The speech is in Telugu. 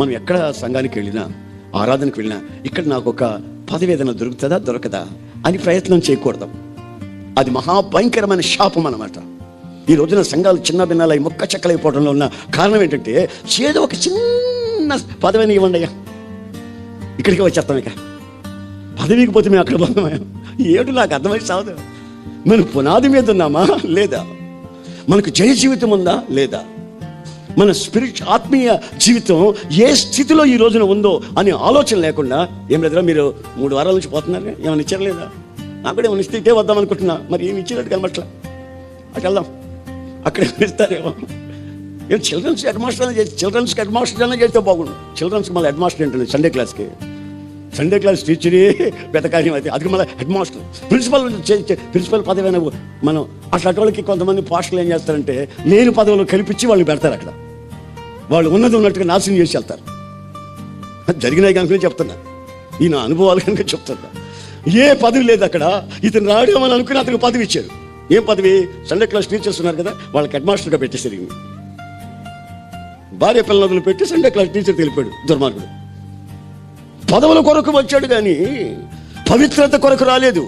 మనం ఎక్కడ సంఘానికి వెళ్ళినా ఆరాధనకు వెళ్ళినా ఇక్కడ నాకు ఒక పదవేదన దొరుకుతుందా? దొరకదా? అని ప్రయత్నం చేయకూడదు. అది మహాభయంకరమైన శాపం అన్నమాట. ఈ రోజున సంఘాలు చిన్న భిన్నాలై మొక్క చెక్కలైపోవడంలో ఉన్న కారణం ఏంటంటే ఏదో ఒక చిన్న పదవిని ఇవ్వండి అయ్యా. ఇక్కడికి వచ్చేస్తాం ఇక. పదవికి పోతే మేము అక్కడ పోతామా ఏడు నాకు అర్థమై సాదు మనం పునాది మీద ఉన్నామా? లేదా? మనకు జయ జీవితం ఉందా? లేదా? మన స్పిరిట్ ఆత్మీయ జీవితం ఏ స్థితిలో ఈ రోజున ఉందో అనే ఆలోచన లేకుండా ఏం లేదురా మీరు మూడు వారాల నుంచి పోతున్నారు ఏమైనా ఇచ్చారు లేదా? నాకు కూడా ఏమైనా ఇస్తే ఇటే వద్దాం అనుకుంటున్నా. మరి ఏమి ఇచ్చినట్టు కనబట్లా అటు వెళ్దాం. అక్కడ ఇస్తారేమో ఏం చిల్డ్రన్స్ హెడ్ మాస్టర్ అని చేసి హెడ్ మాస్టర్ చేస్తే బాగుండు. చిల్డ్రన్స్ మళ్ళీ హెడ్ మాస్టర్ ఏంటండి సండే క్లాస్కి సండే క్లాస్ టీచరే పెద్ద కార్యం అయితే అది మళ్ళీ హెడ్ మాస్టర్ ప్రిన్సిపల్ ప్రిన్సిపల్ పదవి అయినా మనం అట్లాంటి వాళ్ళకి కొంతమంది పాస్టర్లు ఏం చేస్తారంటే లేని పదవులు కల్పించి వాళ్ళు పెడతారు అక్కడ. వాళ్ళు ఉన్నది ఉన్నట్టుగా నాశనం చేసి వెళ్తారు. అది జరిగినాయి కనుక చెప్తున్నా. ఈ నా అనుభవాలు కనుక చెప్తున్నా. ఏ పదవి లేదు అక్కడ. ఇతను రావడం అనుకుని అతనికి పదవి ఇచ్చారు. ఏం పదవి? సండే క్లాస్ టీచర్స్ ఉన్నారు కదా వాళ్ళకి హెడ్ మాస్టర్గా పెట్టేసారు భార్య పిల్లలు పెట్టి సండే క్లాస్ టీచర్ తెలిపాడు దుర్మార్గుడు. పదవుల కొరకు వచ్చాడు కానీ పవిత్రత కొరకు రాలేదు.